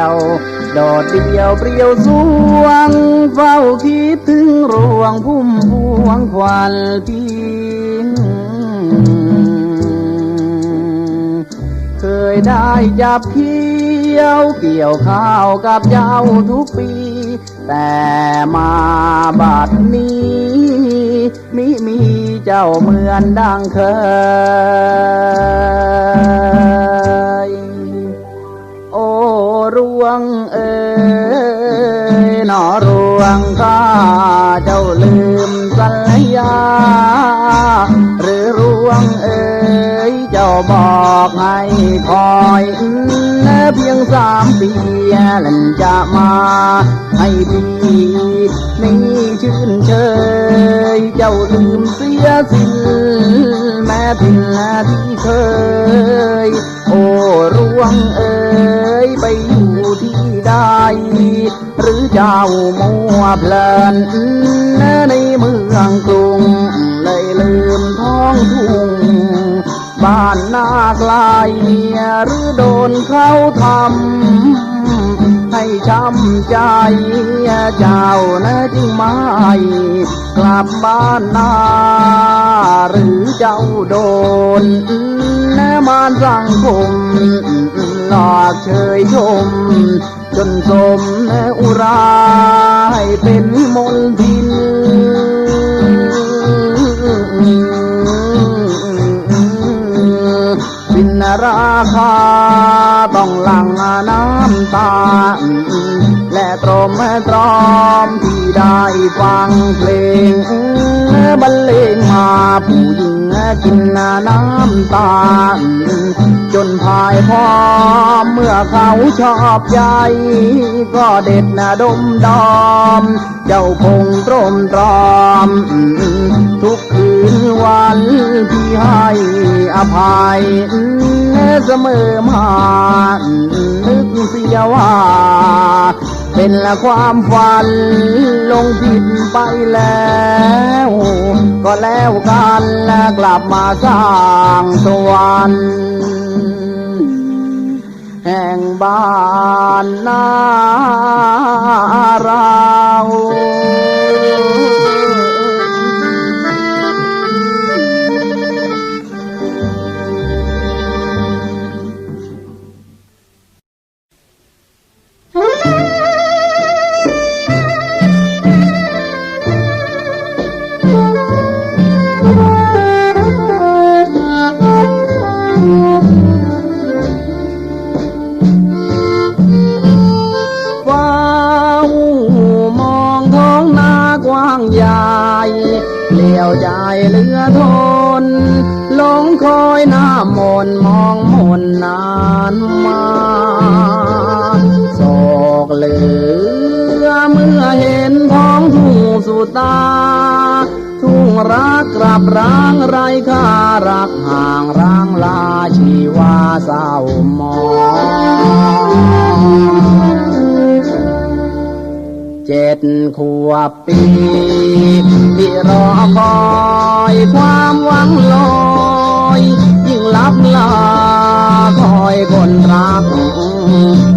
หน้าโดดเดียวเปรียวสวง เฝ้าคิดถึงรวงพุ่มพวงควันพิงเคยได้จับเขี้ยวเกี่ยวข้าวกับเจ้าทุกปี แต่มาบัดนี้มิมีเจ้าเหมือนดังเคย บอกให้คอยเพียงสามปีลันจะมา ให้พี่นี่ชื่นเชย เจ้าลืมเสียสิ้นแม้ทินที่เคย โอ้รวงเอ๋ยไปอยู่ที่ใดหรือเจ้ามัวเพลินในเมืองกรุงเลยลืมท้องทุ่ง บ้านนาไกลหรือโดนเขาทำให้ช้ำใจ เจ้านะจึงไม่กลับบ้านนาหรือเจ้าโดนนะมานสังคมหลอกเชยชม จนสมอุราให้เป็นมนทิน คาต้องหลังน้ำตา และตรมตรอมที่ได้ฟังเพลงบรรเลงมาผู้หญิงกินน้ำตา พายพอมเมื่อเขาชอบใจ ก็เด็ดนะดมดอม เจ้าคงตรมตรอม ทุกคืนวันที่ให้อภัยเสมอมานึกเสียว่าเป็นละความฝันลงผิดไปแล้ว ก็แล้วกันและกลับมาสร้างสวรรค์ แห่งบ้านนารา เฝ้ามองท้องนากว้างใหญ่เลี้ยวใจเลือทนลงคอยหน้ามนมองมนนานมาโศกเหลือเมื่อเห็นท้องทุ่งสุตา รักกลับร้างไรค่ารักห่างร้างลาชีวาเศร้ามองเจ็ดขวบปีที่รอคอยความหวังลอยยิ่งลับลาคอยคนรัก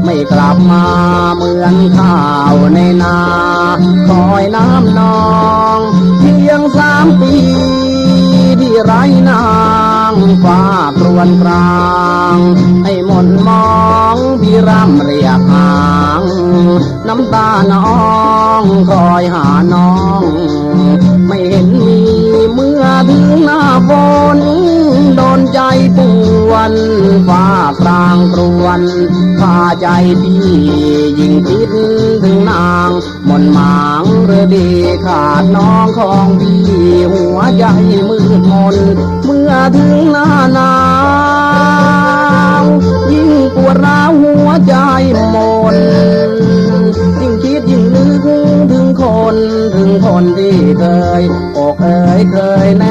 ไม่กลับมาเหมือนข้าวในนา คอยน้ำนอง พียงสามปี ที่ไร้นางฟ้าครวนกลางให้หมนมองพี่รำเรียกหาง น้ำตาน้องคอยหาน้อง วนฟ้ากลางกรวนพาใจพี่ยิ่งคิดถึงนางมนหมางเรือดีขาดน้องของพี่หัวใจมืดมน เมื่อถึงหน้าหนาวยิ่งปวดร้าวหัวใจมนยิ่งคิดยิ่งนึกถึงคน ถึงคนที่เคยอกเอ่ยเคยแน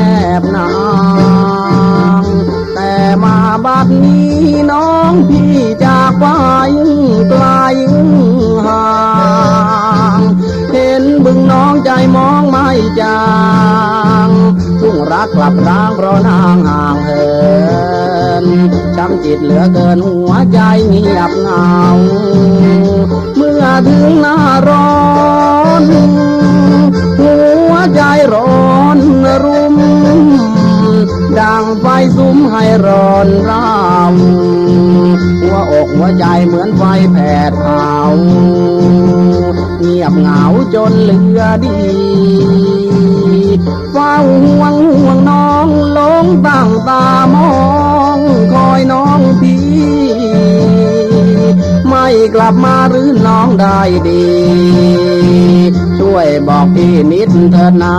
ลับร้างเพราะนางห่างเหินช้ำจิตเหลือเกินหัวใจเงียบเหงา เมื่อถึงหน้าร้อนหัวใจร้อนรุมดังไฟสุมให้ร้อนราวหัวอกหัวใจเหมือนไฟแผดเผาเงียบเหงาจนเหลือดี เฝ้าห่วงห่วงน้องลงตั้งตามอง คอยน้องพี่ ไม่กลับมาหรือน้องได้ดี ช่วยบอกพี่นิดเถิดนะ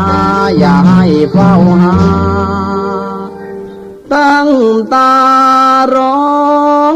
อย่าให้เฝ้าหา ตั้งตาร้อง